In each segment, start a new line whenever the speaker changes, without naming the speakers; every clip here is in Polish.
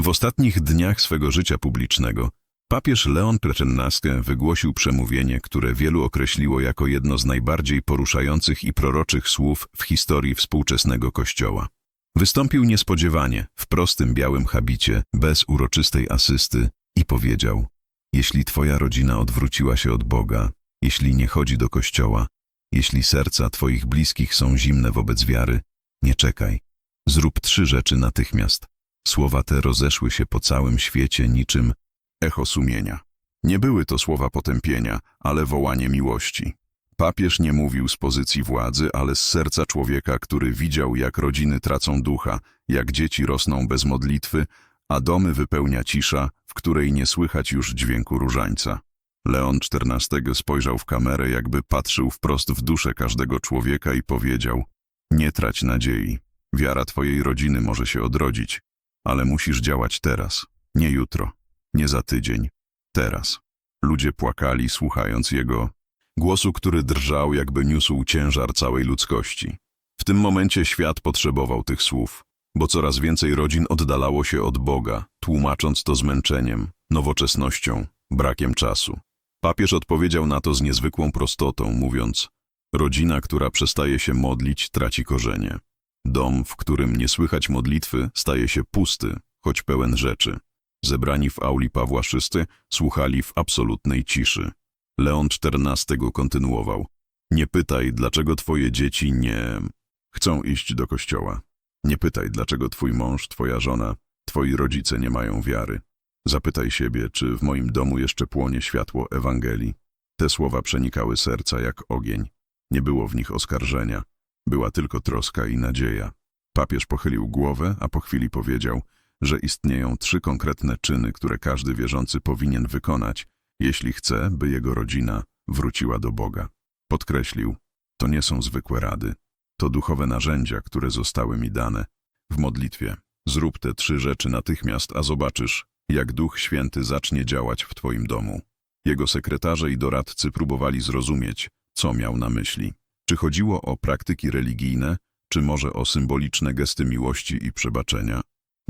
W ostatnich dniach swego życia publicznego papież Leon XIV wygłosił przemówienie, które wielu określiło jako jedno z najbardziej poruszających i proroczych słów w historii współczesnego Kościoła. Wystąpił niespodziewanie, w prostym białym habicie, bez uroczystej asysty i powiedział Jeśli twoja rodzina odwróciła się od Boga, jeśli nie chodzi do Kościoła, jeśli serca twoich bliskich są zimne wobec wiary, nie czekaj. Zrób trzy rzeczy natychmiast. Słowa te rozeszły się po całym świecie niczym echo sumienia. Nie były to słowa potępienia, ale wołanie miłości. Papież nie mówił z pozycji władzy, ale z serca człowieka, który widział, jak rodziny tracą ducha, jak dzieci rosną bez modlitwy, a domy wypełnia cisza, w której nie słychać już dźwięku różańca. Leon XIV spojrzał w kamerę, jakby patrzył wprost w duszę każdego człowieka i powiedział Nie trać nadziei. Wiara twojej rodziny może się odrodzić, ale musisz działać teraz, nie jutro, nie za tydzień, teraz. Ludzie płakali, słuchając jego głosu, który drżał, jakby niósł ciężar całej ludzkości. W tym momencie świat potrzebował tych słów, bo coraz więcej rodzin oddalało się od Boga, tłumacząc to zmęczeniem, nowoczesnością, brakiem czasu. Papież odpowiedział na to z niezwykłą prostotą, mówiąc: Rodzina, która przestaje się modlić, traci korzenie. Dom, w którym nie słychać modlitwy, staje się pusty, choć pełen rzeczy. Zebrani w auli Pawła VI słuchali w absolutnej ciszy. Leon XIV kontynuował. Nie pytaj, dlaczego twoje dzieci nie chcą iść do kościoła. Nie pytaj, dlaczego twój mąż, twoja żona, twoi rodzice nie mają wiary. Zapytaj siebie, czy w moim domu jeszcze płonie światło Ewangelii. Te słowa przenikały serca jak ogień. Nie było w nich oskarżenia. Była tylko troska i nadzieja. Papież pochylił głowę, a po chwili powiedział, że istnieją trzy konkretne czyny, które każdy wierzący powinien wykonać, jeśli chce, by jego rodzina wróciła do Boga. Podkreślił, to nie są zwykłe rady, to duchowe narzędzia, które zostały mi dane. W modlitwie zrób te trzy rzeczy natychmiast, a zobaczysz, jak Duch Święty zacznie działać w twoim domu. Jego sekretarze i doradcy próbowali zrozumieć, co miał na myśli. Czy chodziło o praktyki religijne, czy może o symboliczne gesty miłości i przebaczenia?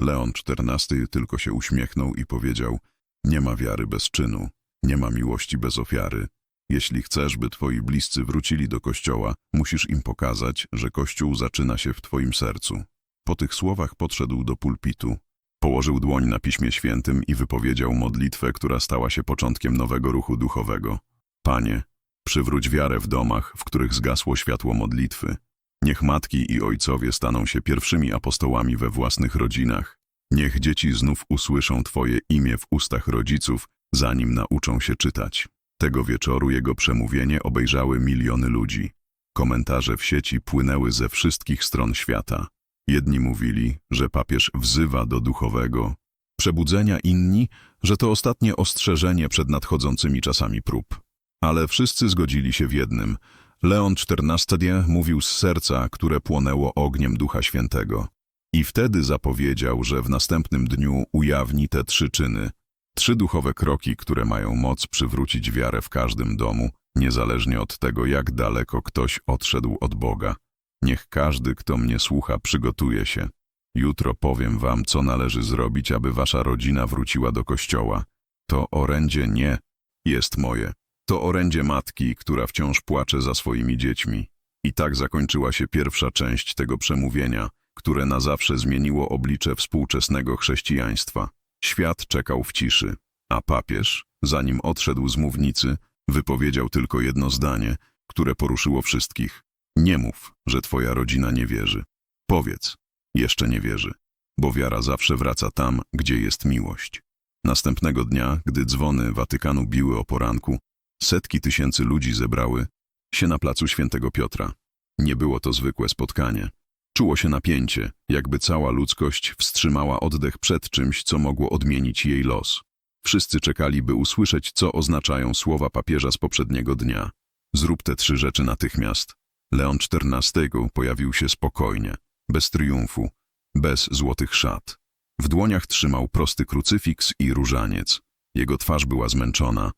Leon XIV tylko się uśmiechnął i powiedział, nie ma wiary bez czynu, nie ma miłości bez ofiary. Jeśli chcesz, by twoi bliscy wrócili do kościoła, musisz im pokazać, że kościół zaczyna się w twoim sercu. Po tych słowach podszedł do pulpitu. Położył dłoń na Piśmie Świętym i wypowiedział modlitwę, która stała się początkiem nowego ruchu duchowego. Panie, przywróć wiarę w domach, w których zgasło światło modlitwy. Niech matki i ojcowie staną się pierwszymi apostołami we własnych rodzinach. Niech dzieci znów usłyszą Twoje imię w ustach rodziców, zanim nauczą się czytać. Tego wieczoru jego przemówienie obejrzały miliony ludzi. Komentarze w sieci płynęły ze wszystkich stron świata. Jedni mówili, że papież wzywa do duchowego przebudzenia, inni, że to ostatnie ostrzeżenie przed nadchodzącymi czasami prób. Ale wszyscy zgodzili się w jednym. Leon XIV mówił z serca, które płonęło ogniem Ducha Świętego. I wtedy zapowiedział, że w następnym dniu ujawni te trzy czyny. Trzy duchowe kroki, które mają moc przywrócić wiarę w każdym domu, niezależnie od tego, jak daleko ktoś odszedł od Boga. Niech każdy, kto mnie słucha, przygotuje się. Jutro powiem wam, co należy zrobić, aby wasza rodzina wróciła do kościoła. To orędzie nie jest moje. To orędzie matki, która wciąż płacze za swoimi dziećmi. I tak zakończyła się pierwsza część tego przemówienia, które na zawsze zmieniło oblicze współczesnego chrześcijaństwa. Świat czekał w ciszy, a papież, zanim odszedł z mównicy, wypowiedział tylko jedno zdanie, które poruszyło wszystkich. Nie mów, że twoja rodzina nie wierzy. Powiedz, jeszcze nie wierzy, bo wiara zawsze wraca tam, gdzie jest miłość. Następnego dnia, gdy dzwony Watykanu biły o poranku, setki tysięcy ludzi zebrały się na placu Świętego Piotra. Nie było to zwykłe spotkanie. Czuło się napięcie, jakby cała ludzkość wstrzymała oddech przed czymś, co mogło odmienić jej los. Wszyscy czekali, by usłyszeć, co oznaczają słowa papieża z poprzedniego dnia. Zrób te trzy rzeczy natychmiast. Leon XIV pojawił się spokojnie, bez triumfu, bez złotych szat. W dłoniach trzymał prosty krucyfiks i różaniec. Jego twarz była zmęczona,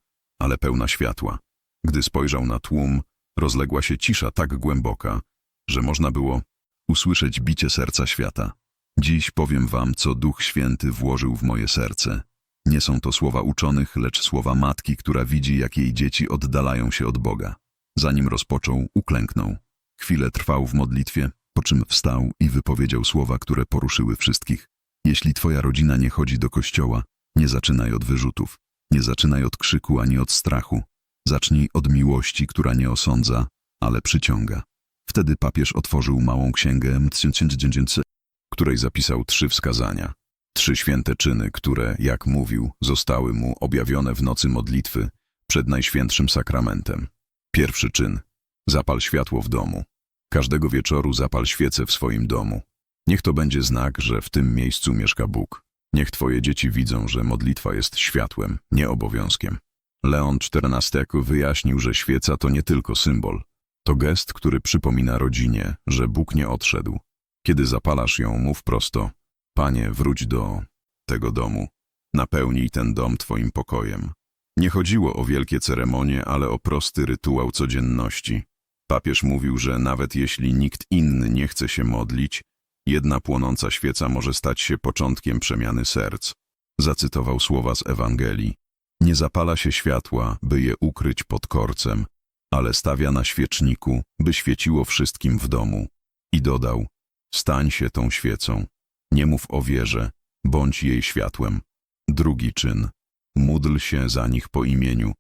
ale pełna światła. Gdy spojrzał na tłum, rozległa się cisza tak głęboka, że można było usłyszeć bicie serca świata. Dziś powiem wam, co Duch Święty włożył w moje serce. Nie są to słowa uczonych, lecz słowa matki, która widzi, jak jej dzieci oddalają się od Boga. Zanim rozpoczął, uklęknął. Chwilę trwał w modlitwie, po czym wstał i wypowiedział słowa, które poruszyły wszystkich. Jeśli twoja rodzina nie chodzi do kościoła, nie zaczynaj od wyrzutów, nie zaczynaj od krzyku ani od strachu. Zacznij od miłości, która nie osądza, ale przyciąga. Wtedy papież otworzył małą księgę w której zapisał trzy wskazania. Trzy święte czyny, które, jak mówił, zostały mu objawione w nocy modlitwy przed Najświętszym Sakramentem. Pierwszy czyn. Zapal światło w domu. Każdego wieczoru zapal świecę w swoim domu. Niech to będzie znak, że w tym miejscu mieszka Bóg. Niech twoje dzieci widzą, że modlitwa jest światłem, nie obowiązkiem. Leon XIV wyjaśnił, że świeca to nie tylko symbol. To gest, który przypomina rodzinie, że Bóg nie odszedł. Kiedy zapalasz ją, mów prosto: Panie, wróć do tego domu. Napełnij ten dom Twoim pokojem. Nie chodziło o wielkie ceremonie, ale o prosty rytuał codzienności. Papież mówił, że nawet jeśli nikt inny nie chce się modlić, jedna płonąca świeca może stać się początkiem przemiany serc. Zacytował słowa z Ewangelii. Nie zapala się światła, by je ukryć pod korcem, ale stawia na świeczniku, by świeciło wszystkim w domu. I dodał, stań się tą świecą. Nie mów o wierze, bądź jej światłem. Drugi czyn. Módl się za nich po imieniu.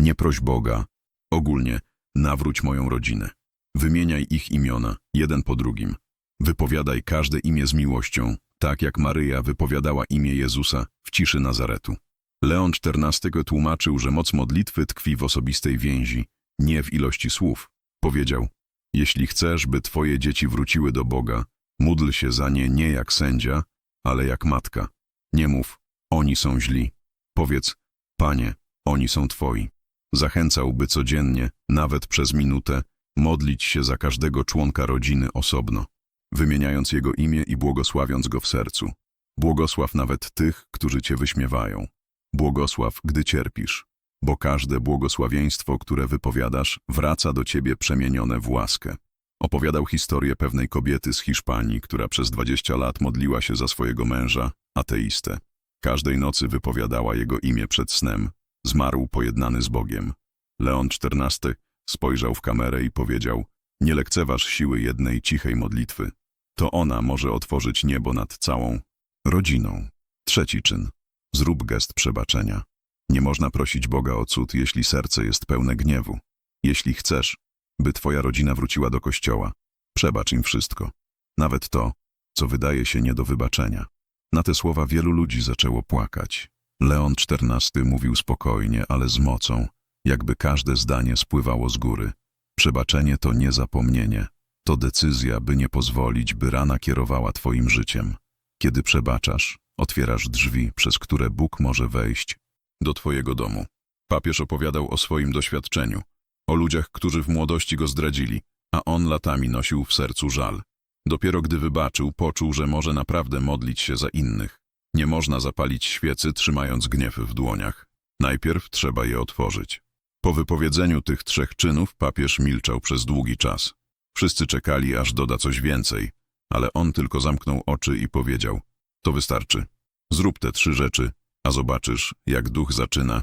Nie proś Boga. Ogólnie, nawróć moją rodzinę. Wymieniaj ich imiona, jeden po drugim. Wypowiadaj każde imię z miłością, tak jak Maryja wypowiadała imię Jezusa w ciszy Nazaretu. Leon XIV tłumaczył, że moc modlitwy tkwi w osobistej więzi, nie w ilości słów. Powiedział, jeśli chcesz, by twoje dzieci wróciły do Boga, módl się za nie nie jak sędzia, ale jak matka. Nie mów, oni są źli. Powiedz, Panie, oni są Twoi. Zachęcałby codziennie, nawet przez minutę, modlić się za każdego członka rodziny osobno, wymieniając jego imię i błogosławiąc go w sercu. Błogosław nawet tych, którzy Cię wyśmiewają. Błogosław, gdy cierpisz, bo każde błogosławieństwo, które wypowiadasz, wraca do Ciebie przemienione w łaskę. Opowiadał historię pewnej kobiety z Hiszpanii, która przez 20 lat modliła się za swojego męża, ateistę. Każdej nocy wypowiadała jego imię przed snem. Zmarł pojednany z Bogiem. Leon XIV spojrzał w kamerę i powiedział Nie lekceważ siły jednej cichej modlitwy. To ona może otworzyć niebo nad całą rodziną. Trzeci czyn. Zrób gest przebaczenia. Nie można prosić Boga o cud, jeśli serce jest pełne gniewu. Jeśli chcesz, by twoja rodzina wróciła do kościoła, przebacz im wszystko. Nawet to, co wydaje się nie do wybaczenia. Na te słowa wielu ludzi zaczęło płakać. Leon XIV mówił spokojnie, ale z mocą, jakby każde zdanie spływało z góry. Przebaczenie to nie zapomnienie. To decyzja, by nie pozwolić, by rana kierowała twoim życiem. Kiedy przebaczasz, otwierasz drzwi, przez które Bóg może wejść do twojego domu. Papież opowiadał o swoim doświadczeniu, o ludziach, którzy w młodości go zdradzili, a on latami nosił w sercu żal. Dopiero gdy wybaczył, poczuł, że może naprawdę modlić się za innych. Nie można zapalić świecy, trzymając gniew w dłoniach. Najpierw trzeba je otworzyć. Po wypowiedzeniu tych trzech czynów papież milczał przez długi czas. Wszyscy czekali, aż doda coś więcej, ale on tylko zamknął oczy i powiedział: To wystarczy. Zrób te trzy rzeczy, a zobaczysz, jak duch zaczyna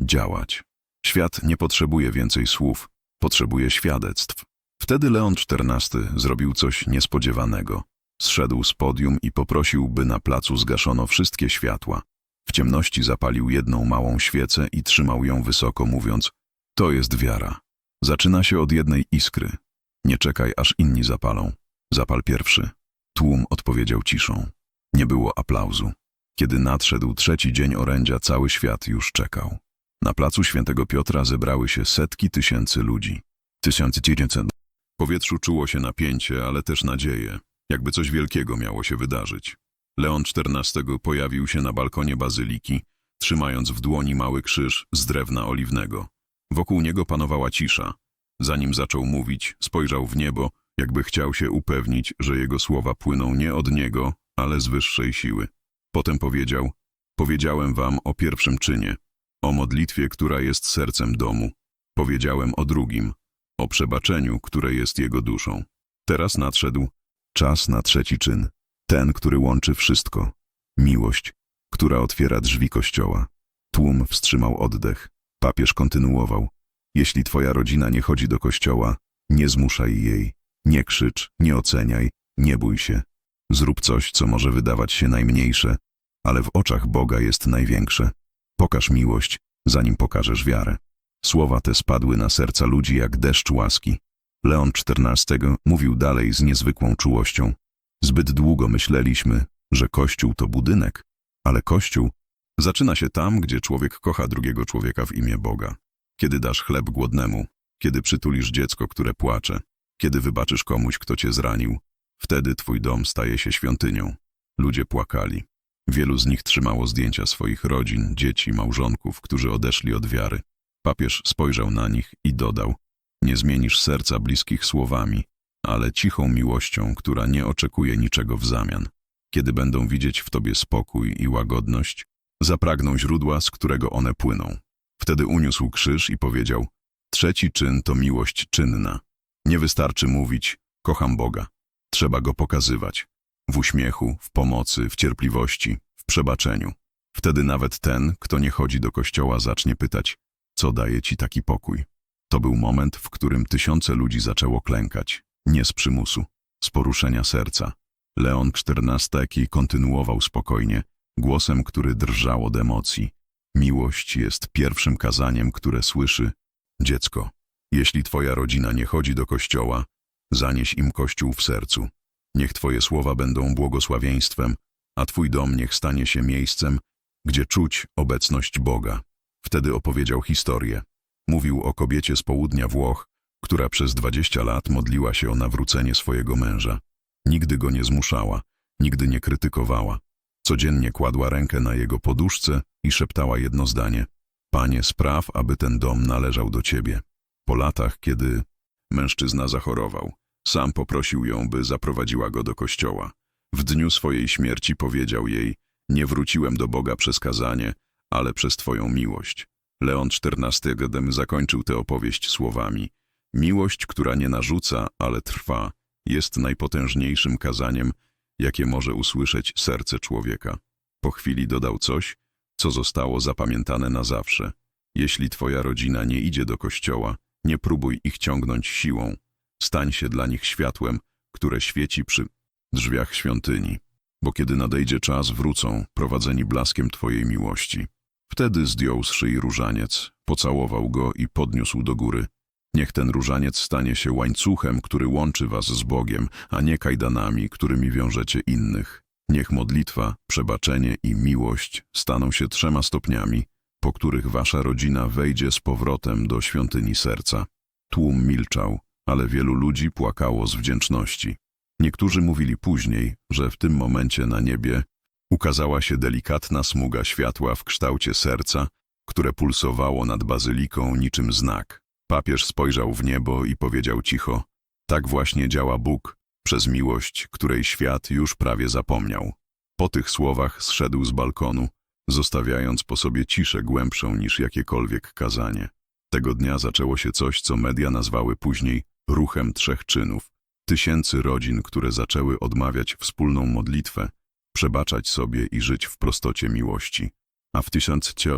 działać. Świat nie potrzebuje więcej słów, potrzebuje świadectw. Wtedy Leon XIV zrobił coś niespodziewanego. Zszedł z podium i poprosił, by na placu zgaszono wszystkie światła. W ciemności zapalił jedną małą świecę i trzymał ją wysoko, mówiąc: To jest wiara. Zaczyna się od jednej iskry. Nie czekaj, aż inni zapalą. Zapal pierwszy. Tłum odpowiedział ciszą. Nie było aplauzu. Kiedy nadszedł trzeci dzień orędzia, cały świat już czekał. Na placu Świętego Piotra zebrały się setki tysięcy ludzi. Tysiące dziewięćset. W powietrzu czuło się napięcie, ale też nadzieję, jakby coś wielkiego miało się wydarzyć. Leon XIV pojawił się na balkonie bazyliki, trzymając w dłoni mały krzyż z drewna oliwnego. Wokół niego panowała cisza. Zanim zaczął mówić, spojrzał w niebo, jakby chciał się upewnić, że jego słowa płyną nie od niego, ale z wyższej siły. Potem powiedział, powiedziałem wam o pierwszym czynie, o modlitwie, która jest sercem domu. Powiedziałem o drugim, o przebaczeniu, które jest jego duszą. Teraz nadszedł czas na trzeci czyn. Ten, który łączy wszystko. Miłość, która otwiera drzwi kościoła. Tłum wstrzymał oddech. Papież kontynuował. Jeśli twoja rodzina nie chodzi do kościoła, nie zmuszaj jej. Nie krzycz, nie oceniaj, nie bój się. Zrób coś, co może wydawać się najmniejsze, ale w oczach Boga jest największe. Pokaż miłość, zanim pokażesz wiarę. Słowa te spadły na serca ludzi jak deszcz łaski. Leon XIV mówił dalej z niezwykłą czułością. Zbyt długo myśleliśmy, że Kościół to budynek, ale Kościół zaczyna się tam, gdzie człowiek kocha drugiego człowieka w imię Boga. Kiedy dasz chleb głodnemu, kiedy przytulisz dziecko, które płacze, kiedy wybaczysz komuś, kto cię zranił, wtedy twój dom staje się świątynią. Ludzie płakali. Wielu z nich trzymało zdjęcia swoich rodzin, dzieci, małżonków, którzy odeszli od wiary. Papież spojrzał na nich i dodał: Nie zmienisz serca bliskich słowami, ale cichą miłością, która nie oczekuje niczego w zamian. Kiedy będą widzieć w tobie spokój i łagodność, zapragną źródła, z którego one płyną. Wtedy uniósł krzyż i powiedział: Trzeci czyn to miłość czynna. Nie wystarczy mówić: Kocham Boga. Trzeba go pokazywać. W uśmiechu, w pomocy, w cierpliwości, w przebaczeniu. Wtedy nawet ten, kto nie chodzi do kościoła, zacznie pytać: Co daje ci taki pokój? To był moment, w którym tysiące ludzi zaczęło klękać. Nie z przymusu, z poruszenia serca. Leon XIV kontynuował spokojnie, głosem, który drżał od emocji. Miłość jest pierwszym kazaniem, które słyszy dziecko. Jeśli twoja rodzina nie chodzi do kościoła, zanieś im kościół w sercu. Niech twoje słowa będą błogosławieństwem, a twój dom niech stanie się miejscem, gdzie czuć obecność Boga. Wtedy opowiedział historię. Mówił o kobiecie z południa Włoch, która przez dwadzieścia lat modliła się o nawrócenie swojego męża. Nigdy go nie zmuszała, nigdy nie krytykowała. Codziennie kładła rękę na jego poduszce i szeptała jedno zdanie. Panie, spraw, aby ten dom należał do ciebie. Po latach, kiedy mężczyzna zachorował, sam poprosił ją, by zaprowadziła go do kościoła. W dniu swojej śmierci powiedział jej, nie wróciłem do Boga przez kazanie, ale przez Twoją miłość. Leon XIV zakończył tę opowieść słowami. Miłość, która nie narzuca, ale trwa, jest najpotężniejszym kazaniem, jakie może usłyszeć serce człowieka. Po chwili dodał coś, co zostało zapamiętane na zawsze. Jeśli twoja rodzina nie idzie do kościoła, nie próbuj ich ciągnąć siłą. Stań się dla nich światłem, które świeci przy drzwiach świątyni. Bo kiedy nadejdzie czas, wrócą, prowadzeni blaskiem twojej miłości. Wtedy zdjął z szyi różaniec, pocałował go i podniósł do góry. Niech ten różaniec stanie się łańcuchem, który łączy was z Bogiem, a nie kajdanami, którymi wiążecie innych. Niech modlitwa, przebaczenie i miłość staną się trzema stopniami, po których wasza rodzina wejdzie z powrotem do świątyni serca. Tłum milczał, ale wielu ludzi płakało z wdzięczności. Niektórzy mówili później, że w tym momencie na niebie ukazała się delikatna smuga światła w kształcie serca, które pulsowało nad bazyliką niczym znak. Papież spojrzał w niebo i powiedział cicho: Tak właśnie działa Bóg, przez miłość, której świat już prawie zapomniał. Po tych słowach zszedł z balkonu, zostawiając po sobie ciszę głębszą niż jakiekolwiek kazanie. Tego dnia zaczęło się coś, co media nazwały później ruchem trzech czynów. Tysięcy rodzin, które zaczęły odmawiać wspólną modlitwę, przebaczać sobie i żyć w prostocie miłości. A w tysiąccio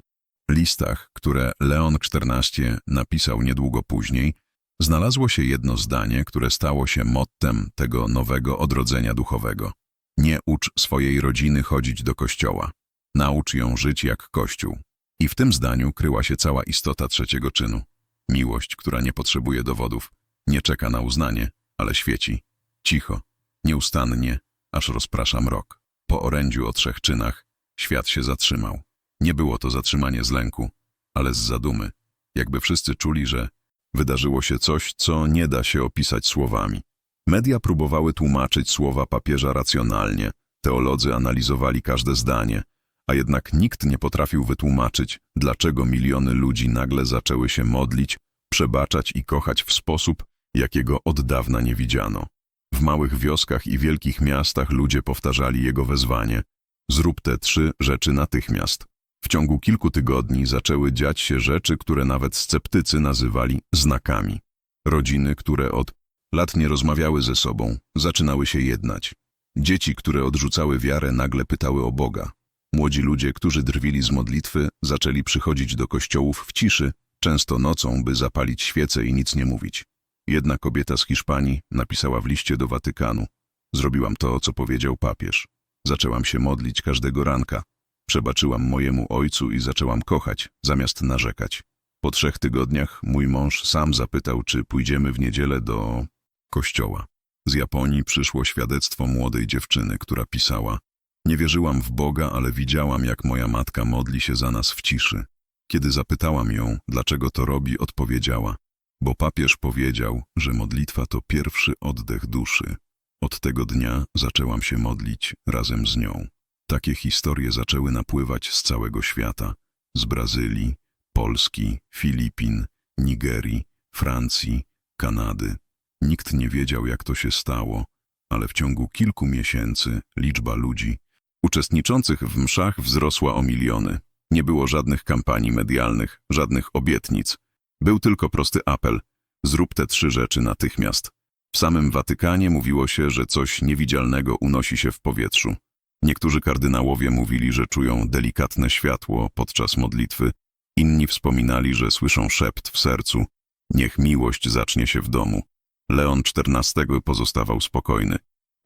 listach, które Leon XIV napisał niedługo później, znalazło się jedno zdanie, które stało się mottem tego nowego odrodzenia duchowego. Nie ucz swojej rodziny chodzić do kościoła. Naucz ją żyć jak Kościół. I w tym zdaniu kryła się cała istota trzeciego czynu. Miłość, która nie potrzebuje dowodów, nie czeka na uznanie, ale świeci. Cicho, nieustannie, aż rozprasza mrok. Po orędziu o trzech czynach świat się zatrzymał. Nie było to zatrzymanie z lęku, ale z zadumy. Jakby wszyscy czuli, że wydarzyło się coś, co nie da się opisać słowami. Media próbowały tłumaczyć słowa papieża racjonalnie, teolodzy analizowali każde zdanie, a jednak nikt nie potrafił wytłumaczyć, dlaczego miliony ludzi nagle zaczęły się modlić, przebaczać i kochać w sposób, jakiego od dawna nie widziano. W małych wioskach i wielkich miastach ludzie powtarzali jego wezwanie: Zrób te trzy rzeczy natychmiast. W ciągu kilku tygodni zaczęły dziać się rzeczy, które nawet sceptycy nazywali znakami. Rodziny, które od lat nie rozmawiały ze sobą, zaczynały się jednać. Dzieci, które odrzucały wiarę, nagle pytały o Boga. Młodzi ludzie, którzy drwili z modlitwy, zaczęli przychodzić do kościołów w ciszy, często nocą, by zapalić świece i nic nie mówić. Jedna kobieta z Hiszpanii napisała w liście do Watykanu. Zrobiłam to, co powiedział papież. Zaczęłam się modlić każdego ranka. Przebaczyłam mojemu ojcu i zaczęłam kochać, zamiast narzekać. Po trzech tygodniach mój mąż sam zapytał, czy pójdziemy w niedzielę do kościoła. Z Japonii przyszło świadectwo młodej dziewczyny, która pisała Nie wierzyłam w Boga, ale widziałam, jak moja matka modli się za nas w ciszy. Kiedy zapytałam ją, dlaczego to robi, odpowiedziała Bo papież powiedział, że modlitwa to pierwszy oddech duszy. Od tego dnia zaczęłam się modlić razem z nią. Takie historie zaczęły napływać z całego świata. Z Brazylii, Polski, Filipin, Nigerii, Francji, Kanady. Nikt nie wiedział, jak to się stało, ale w ciągu kilku miesięcy liczba ludzi uczestniczących w mszach wzrosła o miliony. Nie było żadnych kampanii medialnych, żadnych obietnic. Był tylko prosty apel: zrób te trzy rzeczy natychmiast. W samym Watykanie mówiło się, że coś niewidzialnego unosi się w powietrzu. Niektórzy kardynałowie mówili, że czują delikatne światło podczas modlitwy, inni wspominali, że słyszą szept w sercu. Niech miłość zacznie się w domu. Leon XIV pozostawał spokojny.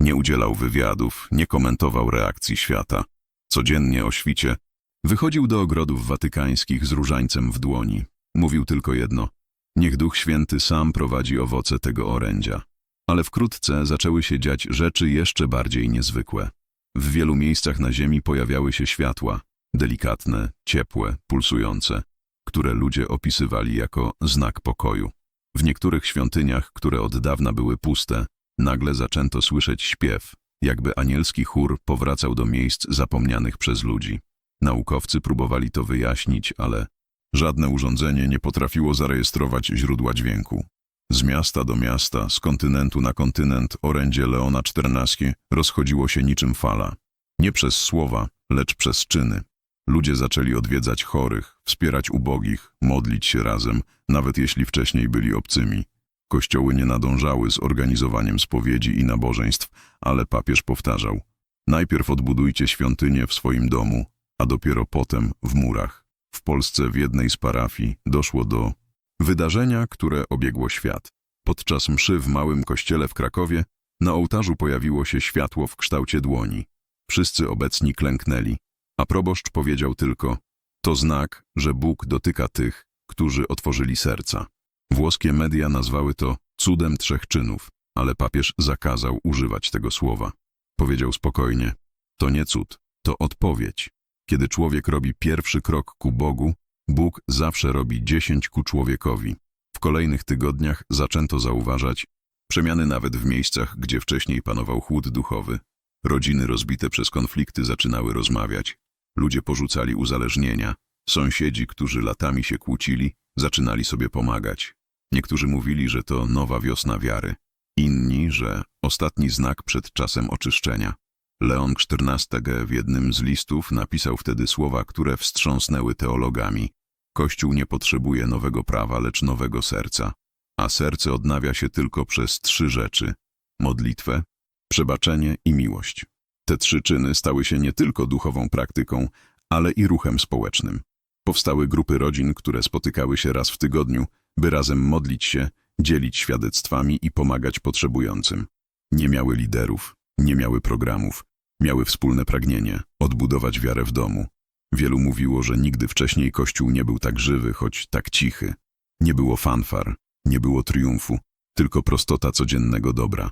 Nie udzielał wywiadów, nie komentował reakcji świata. Codziennie o świcie wychodził do ogrodów watykańskich z różańcem w dłoni. Mówił tylko jedno: Niech Duch Święty sam prowadzi owoce tego orędzia. Ale wkrótce zaczęły się dziać rzeczy jeszcze bardziej niezwykłe. W wielu miejscach na ziemi pojawiały się światła, delikatne, ciepłe, pulsujące, które ludzie opisywali jako znak pokoju. W niektórych świątyniach, które od dawna były puste, nagle zaczęto słyszeć śpiew, jakby anielski chór powracał do miejsc zapomnianych przez ludzi. Naukowcy próbowali to wyjaśnić, ale żadne urządzenie nie potrafiło zarejestrować źródła dźwięku. Z miasta do miasta, z kontynentu na kontynent orędzie Leona XIV rozchodziło się niczym fala. Nie przez słowa, lecz przez czyny. Ludzie zaczęli odwiedzać chorych, wspierać ubogich, modlić się razem, nawet jeśli wcześniej byli obcymi. Kościoły nie nadążały z organizowaniem spowiedzi i nabożeństw, ale papież powtarzał: Najpierw odbudujcie świątynię w swoim domu, a dopiero potem w murach. W Polsce w jednej z parafii doszło do wydarzenia, które obiegło świat. Podczas mszy w małym kościele w Krakowie na ołtarzu pojawiło się światło w kształcie dłoni. Wszyscy obecni klęknęli, a proboszcz powiedział tylko: To znak, że Bóg dotyka tych, którzy otworzyli serca. Włoskie media nazwały to cudem trzech czynów, ale papież zakazał używać tego słowa. Powiedział spokojnie: To nie cud, to odpowiedź. Kiedy człowiek robi pierwszy krok ku Bogu, Bóg zawsze robi dziesięć ku człowiekowi. W kolejnych tygodniach zaczęto zauważać przemiany nawet w miejscach, gdzie wcześniej panował chłód duchowy. Rodziny rozbite przez konflikty zaczynały rozmawiać. Ludzie porzucali uzależnienia. Sąsiedzi, którzy latami się kłócili, zaczynali sobie pomagać. Niektórzy mówili, że to nowa wiosna wiary. Inni, że ostatni znak przed czasem oczyszczenia. Leon XIV w jednym z listów napisał wtedy słowa, które wstrząsnęły teologami. Kościół nie potrzebuje nowego prawa, lecz nowego serca. A serce odnawia się tylko przez trzy rzeczy. Modlitwę, przebaczenie i miłość. Te trzy czyny stały się nie tylko duchową praktyką, ale i ruchem społecznym. Powstały grupy rodzin, które spotykały się raz w tygodniu, by razem modlić się, dzielić świadectwami i pomagać potrzebującym. Nie miały liderów, nie miały programów, miały wspólne pragnienie odbudować wiarę w domu. Wielu mówiło, że nigdy wcześniej Kościół nie był tak żywy, choć tak cichy. Nie było fanfar, nie było triumfu, tylko prostota codziennego dobra.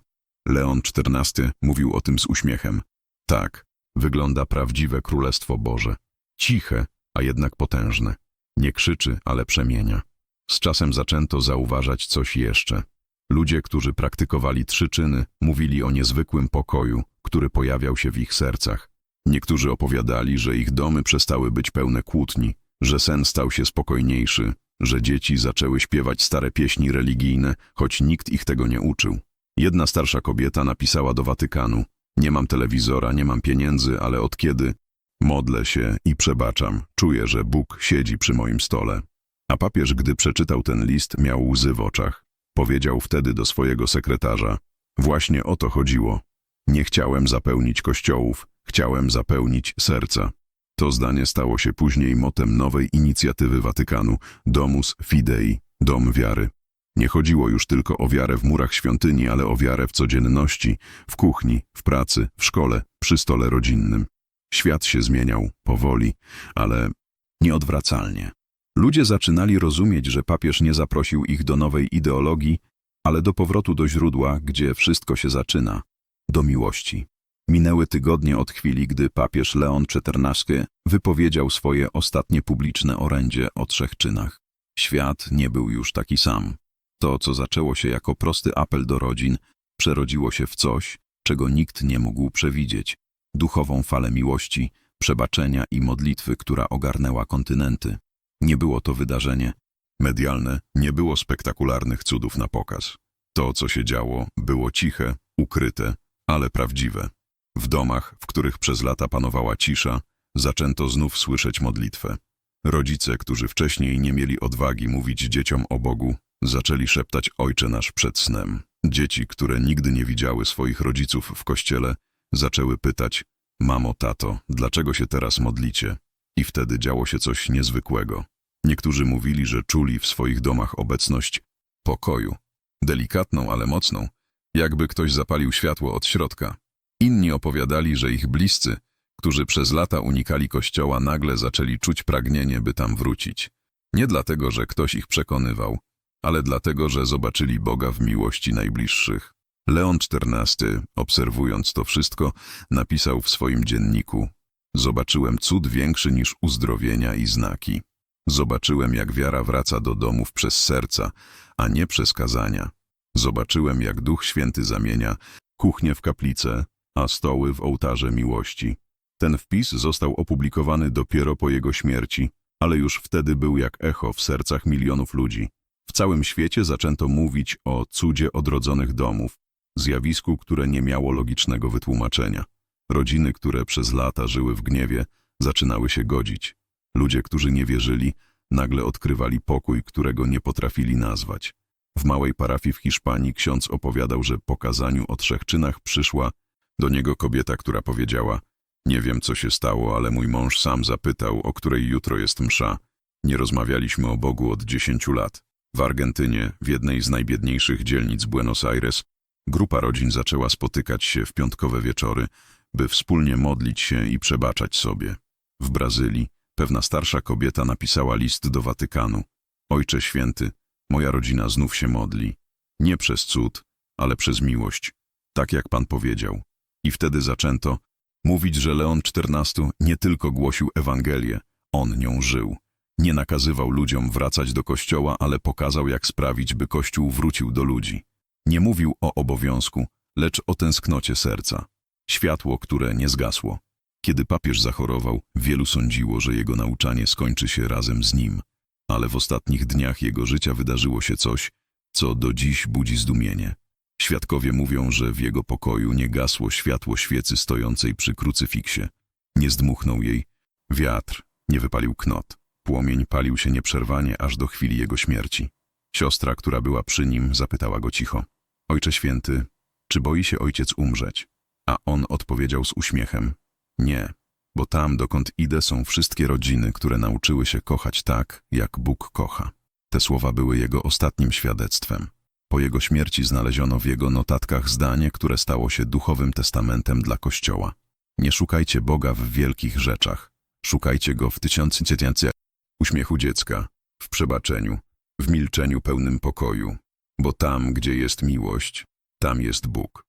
Leon XIV mówił o tym z uśmiechem. Tak, wygląda prawdziwe Królestwo Boże. Ciche, a jednak potężne. Nie krzyczy, ale przemienia. Z czasem zaczęto zauważać coś jeszcze. Ludzie, którzy praktykowali trzy czyny, mówili o niezwykłym pokoju, który pojawiał się w ich sercach. Niektórzy opowiadali, że ich domy przestały być pełne kłótni, że sen stał się spokojniejszy, że dzieci zaczęły śpiewać stare pieśni religijne, choć nikt ich tego nie uczył. Jedna starsza kobieta napisała do Watykanu: Nie mam telewizora, nie mam pieniędzy, ale od kiedy modlę się i przebaczam, czuję, że Bóg siedzi przy moim stole. A papież, gdy przeczytał ten list, miał łzy w oczach. Powiedział wtedy do swojego sekretarza: Właśnie o to chodziło. Nie chciałem zapełnić kościołów, chciałem zapełnić serca. To zdanie stało się później motem nowej inicjatywy Watykanu Domus Fidei, Dom Wiary. Nie chodziło już tylko o wiarę w murach świątyni, ale o wiarę w codzienności, w kuchni, w pracy, w szkole, przy stole rodzinnym. Świat się zmieniał, powoli, ale nieodwracalnie. Ludzie zaczynali rozumieć, że papież nie zaprosił ich do nowej ideologii, ale do powrotu do źródła, gdzie wszystko się zaczyna do miłości. Minęły tygodnie od chwili, gdy papież Leon XIV wypowiedział swoje ostatnie publiczne orędzie o trzech czynach. Świat nie był już taki sam. To, co zaczęło się jako prosty apel do rodzin, przerodziło się w coś, czego nikt nie mógł przewidzieć. Duchową falę miłości, przebaczenia i modlitwy, która ogarnęła kontynenty. Nie było to wydarzenie medialne, nie było spektakularnych cudów na pokaz. To, co się działo, było ciche, ukryte, ale prawdziwe. W domach, w których przez lata panowała cisza, zaczęto znów słyszeć modlitwę. Rodzice, którzy wcześniej nie mieli odwagi mówić dzieciom o Bogu, zaczęli szeptać Ojcze nasz przed snem. Dzieci, które nigdy nie widziały swoich rodziców w kościele, zaczęły pytać: Mamo, tato, dlaczego się teraz modlicie? I wtedy działo się coś niezwykłego. Niektórzy mówili, że czuli w swoich domach obecność pokoju. Delikatną, ale mocną, jakby ktoś zapalił światło od środka. Inni opowiadali, że ich bliscy, którzy przez lata unikali kościoła, nagle zaczęli czuć pragnienie, by tam wrócić. Nie dlatego, że ktoś ich przekonywał, ale dlatego, że zobaczyli Boga w miłości najbliższych. Leon XIV, obserwując to wszystko, napisał w swoim dzienniku Zobaczyłem cud większy niż uzdrowienia i znaki. Zobaczyłem, jak wiara wraca do domów przez serca, a nie przez kazania. Zobaczyłem, jak Duch Święty zamienia kuchnię w kaplicę, a stoły w ołtarze miłości. Ten wpis został opublikowany dopiero po jego śmierci, ale już wtedy był jak echo w sercach milionów ludzi. W całym świecie zaczęto mówić o cudzie odrodzonych domów, zjawisku, które nie miało logicznego wytłumaczenia. Rodziny, które przez lata żyły w gniewie, zaczynały się godzić. Ludzie, którzy nie wierzyli, nagle odkrywali pokój, którego nie potrafili nazwać. W małej parafii w Hiszpanii ksiądz opowiadał, że po kazaniu o trzech czynach przyszła do niego kobieta, która powiedziała Nie wiem, co się stało, ale mój mąż sam zapytał, o której jutro jest msza. Nie rozmawialiśmy o Bogu od dziesięciu lat. W Argentynie, w jednej z najbiedniejszych dzielnic Buenos Aires, grupa rodzin zaczęła spotykać się w piątkowe wieczory, by wspólnie modlić się i przebaczać sobie. W Brazylii pewna starsza kobieta napisała list do Watykanu. Ojcze Święty, moja rodzina znów się modli. Nie przez cud, ale przez miłość. Tak jak Pan powiedział. I wtedy zaczęto mówić, że Leon XIV nie tylko głosił Ewangelię, on nią żył. Nie nakazywał ludziom wracać do kościoła, ale pokazał, jak sprawić, by kościół wrócił do ludzi. Nie mówił o obowiązku, lecz o tęsknocie serca. Światło, które nie zgasło. Kiedy papież zachorował, wielu sądziło, że jego nauczanie skończy się razem z nim. Ale w ostatnich dniach jego życia wydarzyło się coś, co do dziś budzi zdumienie. Świadkowie mówią, że w jego pokoju nie gasło światło świecy stojącej przy krucyfiksie. Nie zdmuchnął jej wiatr, nie wypalił knot. Płomień palił się nieprzerwanie aż do chwili jego śmierci. Siostra, która była przy nim, zapytała go cicho. Ojcze święty, czy boi się ojciec umrzeć? A on odpowiedział z uśmiechem. Nie, bo tam, dokąd idę, są wszystkie rodziny, które nauczyły się kochać tak, jak Bóg kocha. Te słowa były jego ostatnim świadectwem. Po jego śmierci znaleziono w jego notatkach zdanie, które stało się duchowym testamentem dla Kościoła. Nie szukajcie Boga w wielkich rzeczach. Szukajcie Go w tysiącu uśmiechu dziecka, w przebaczeniu, w milczeniu pełnym pokoju, bo tam, gdzie jest miłość, tam jest Bóg.